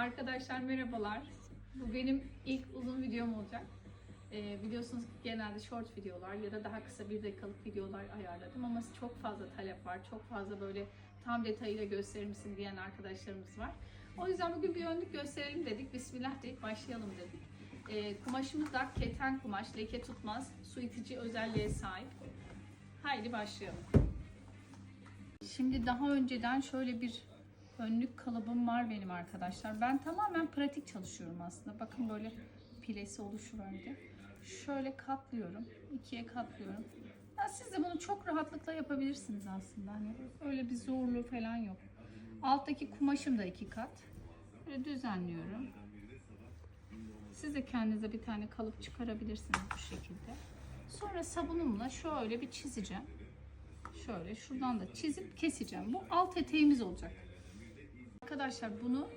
Arkadaşlar merhabalar. Bu benim ilk uzun videom olacak. Ee, biliyorsunuz genelde short videolar ya da daha kısa bir dakikalık videolar ayarladım ama çok fazla talep var. Çok fazla böyle tam detayıyla gösterir misin diyen arkadaşlarımız var. O yüzden bugün bir önlük gösterelim dedik. Bismillah deyip başlayalım dedik. Ee, kumaşımız da keten kumaş, leke tutmaz, su itici özelliğe sahip. Haydi başlayalım. Şimdi daha önceden şöyle bir önlük kalıbım var benim arkadaşlar. Ben tamamen pratik çalışıyorum aslında. Bakın böyle pilesi oluşuverdi. Şöyle katlıyorum. ikiye katlıyorum. Ya siz de bunu çok rahatlıkla yapabilirsiniz aslında. Hani öyle bir zorluğu falan yok. Alttaki kumaşım da iki kat. Böyle düzenliyorum. Siz de kendinize bir tane kalıp çıkarabilirsiniz bu şekilde. Sonra sabunumla şöyle bir çizeceğim. Şöyle şuradan da çizip keseceğim. Bu alt eteğimiz olacak. Arkadaşlar bunu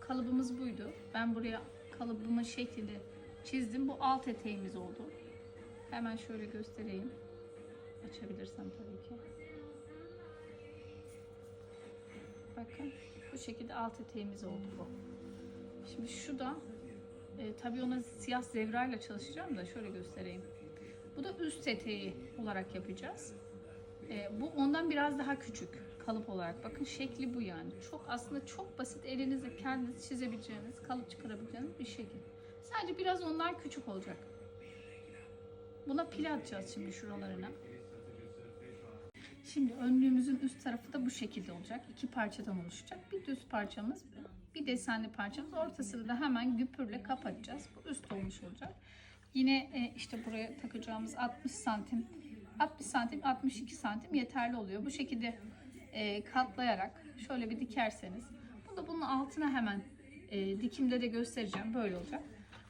kalıbımız buydu. Ben buraya kalıbımın şeklini çizdim. Bu alt eteğimiz oldu. Hemen şöyle göstereyim. Açabilirsem tabii ki. Bakın bu şekilde alt eteğimiz oldu bu. Şimdi şu da e, tabii ona siyah zevrayla çalışacağım da şöyle göstereyim. Bu da üst eteği olarak yapacağız. E, bu ondan biraz daha küçük kalıp olarak. Bakın şekli bu yani. Çok aslında çok basit elinizle kendiniz çizebileceğiniz, kalıp çıkarabileceğiniz bir şekil. Sadece biraz ondan küçük olacak. Buna pil atacağız şimdi şuralarına. Şimdi önlüğümüzün üst tarafı da bu şekilde olacak. İki parçadan oluşacak. Bir düz parçamız, bir desenli parçamız. Ortasını da hemen güpürle kapatacağız. Bu üst olmuş olacak. Yine e, işte buraya takacağımız 60 santim 60 santim 62 santim yeterli oluyor. Bu şekilde e, katlayarak şöyle bir dikerseniz bu da bunun altına hemen e, dikimde de göstereceğim. Böyle olacak.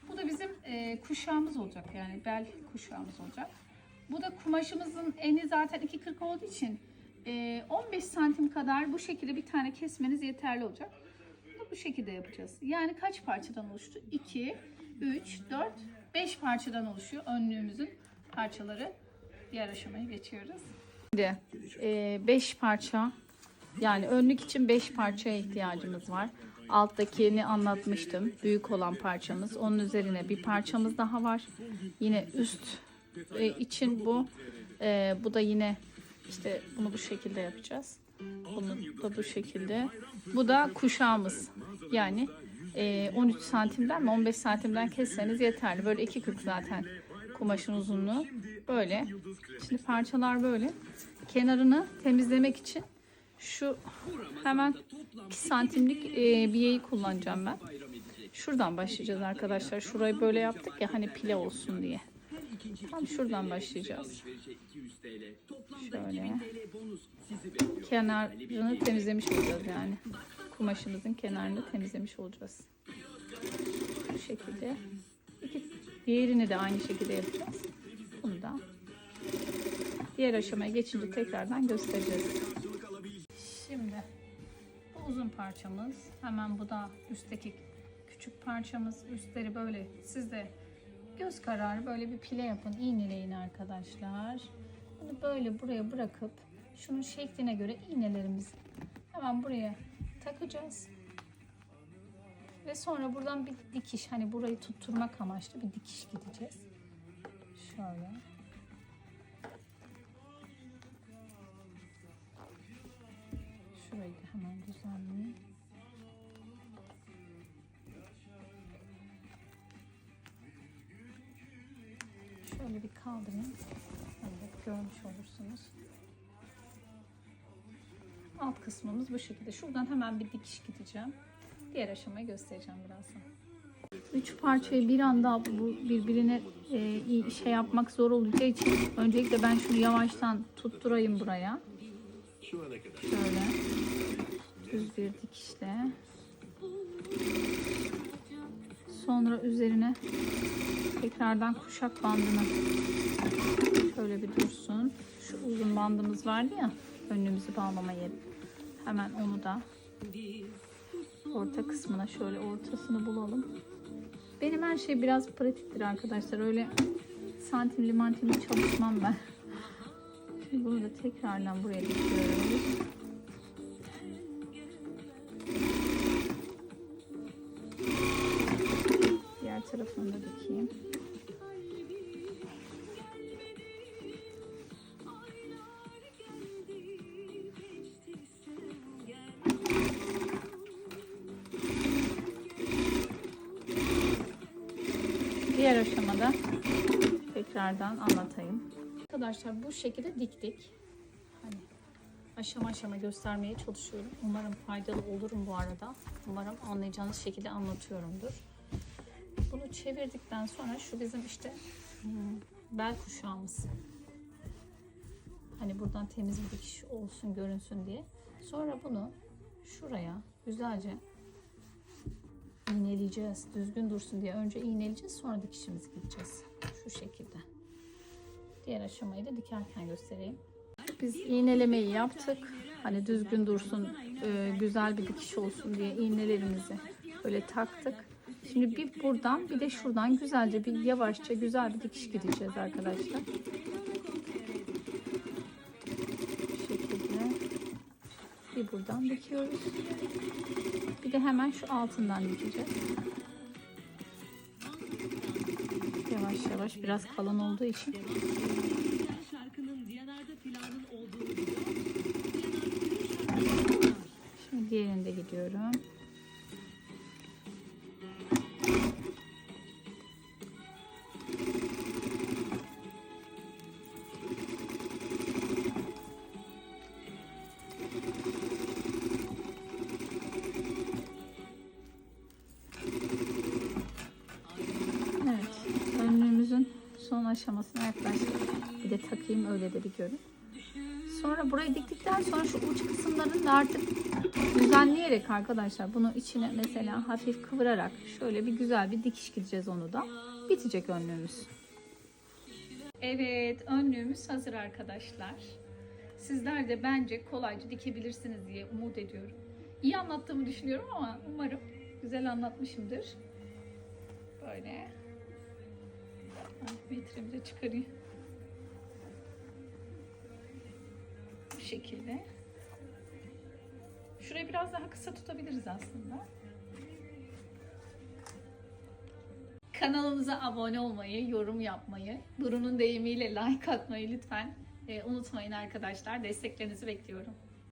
Bu da bizim e, kuşağımız olacak. Yani bel kuşağımız olacak. Bu da kumaşımızın eni zaten 2.40 olduğu için e, 15 santim kadar bu şekilde bir tane kesmeniz yeterli olacak. Bunu bu şekilde yapacağız. Yani kaç parçadan oluştu? 2, 3, 4, 5 parçadan oluşuyor önlüğümüzün parçaları. Diğer aşamaya geçiyoruz. Şimdi 5 parça yani önlük için 5 parçaya ihtiyacımız var. Alttakini anlatmıştım. Büyük olan parçamız. Onun üzerine bir parçamız daha var. Yine üst e, için bu. E, bu da yine işte bunu bu şekilde yapacağız. Bunu da bu şekilde. Bu da kuşağımız. Yani e, 13 santimden mi 15 santimden kesseniz yeterli. Böyle 2.40 zaten kumaşın uzunluğu. Böyle. Şimdi parçalar böyle. Kenarını temizlemek için şu hemen 2 santimlik e, biyeyi kullanacağım ben. Şuradan başlayacağız arkadaşlar. Şurayı böyle yaptık ya hani pile olsun diye. Tam şuradan başlayacağız. Şöyle. Kenarını temizlemiş olacağız yani. Kumaşımızın kenarını temizlemiş olacağız. Bu şekilde. İki, diğerini de aynı şekilde yapacağız. Bunu da diğer aşamaya geçince tekrardan göstereceğiz. Şimdi bu uzun parçamız. Hemen bu da üstteki küçük parçamız. Üstleri böyle siz de göz kararı böyle bir pile yapın. İğneleyin arkadaşlar. Bunu böyle buraya bırakıp şunun şekline göre iğnelerimizi hemen buraya takacağız. Ve sonra buradan bir dikiş hani burayı tutturmak amaçlı bir dikiş gideceğiz. Şöyle. Şurayı da hemen düzenleyeyim. Şöyle bir kaldırayım. Evet görmüş olursunuz. Alt kısmımız bu şekilde. Şuradan hemen bir dikiş gideceğim. Diğer aşamayı göstereceğim birazdan. Üç parçayı bir anda bu birbirine e, şey yapmak zor olacağı için öncelikle ben şunu yavaştan tutturayım buraya. Şöyle düz bir dikişle. Sonra üzerine tekrardan kuşak bandını şöyle bir dursun. Şu uzun bandımız vardı ya önlüğümüzü bağlama. Hemen onu da orta kısmına şöyle ortasını bulalım. Benim her şey biraz pratiktir arkadaşlar. Öyle santimli mantimli çalışmam ben. Şimdi bunu da tekrardan buraya dikiyoruz. Diğer tarafını da Diğer aşamada tekrardan anlatayım. Arkadaşlar bu şekilde diktik. Hani aşama aşama göstermeye çalışıyorum. Umarım faydalı olurum bu arada. Umarım anlayacağınız şekilde anlatıyorumdur. Bunu çevirdikten sonra şu bizim işte hmm, bel kuşağımız. Hani buradan temiz bir dikiş olsun görünsün diye. Sonra bunu şuraya güzelce iğneleyeceğiz. Düzgün dursun diye önce iğneleyeceğiz sonra dikişimizi gideceğiz. Şu şekilde. Diğer aşamayı da dikerken göstereyim. Biz iğnelemeyi yaptık. Hani düzgün dursun, e, güzel bir dikiş olsun diye iğnelerimizi böyle taktık. Şimdi bir buradan bir de şuradan güzelce bir yavaşça güzel bir dikiş gideceğiz arkadaşlar. Bu şekilde bir buradan dikiyoruz. De hemen şu altından dikeceğiz. Yavaş yavaş biraz kalın olduğu için Şimdi diğerinde gidiyorum. Aşamasına yaklaştık. Bir de takayım öyle de bir görün. Sonra burayı diktikten sonra şu uç kısımlarını da artık düzenleyerek arkadaşlar bunu içine mesela hafif kıvırarak şöyle bir güzel bir dikiş gideceğiz onu da. Bitecek önlüğümüz. Evet önlüğümüz hazır arkadaşlar. Sizler de bence kolayca dikebilirsiniz diye umut ediyorum. İyi anlattığımı düşünüyorum ama umarım güzel anlatmışımdır. Böyle. Metremi de çıkarayım. Bu şekilde. Şurayı biraz daha kısa tutabiliriz aslında. Kanalımıza abone olmayı, yorum yapmayı, Duru'nun deyimiyle like atmayı lütfen e, unutmayın arkadaşlar. Desteklerinizi bekliyorum.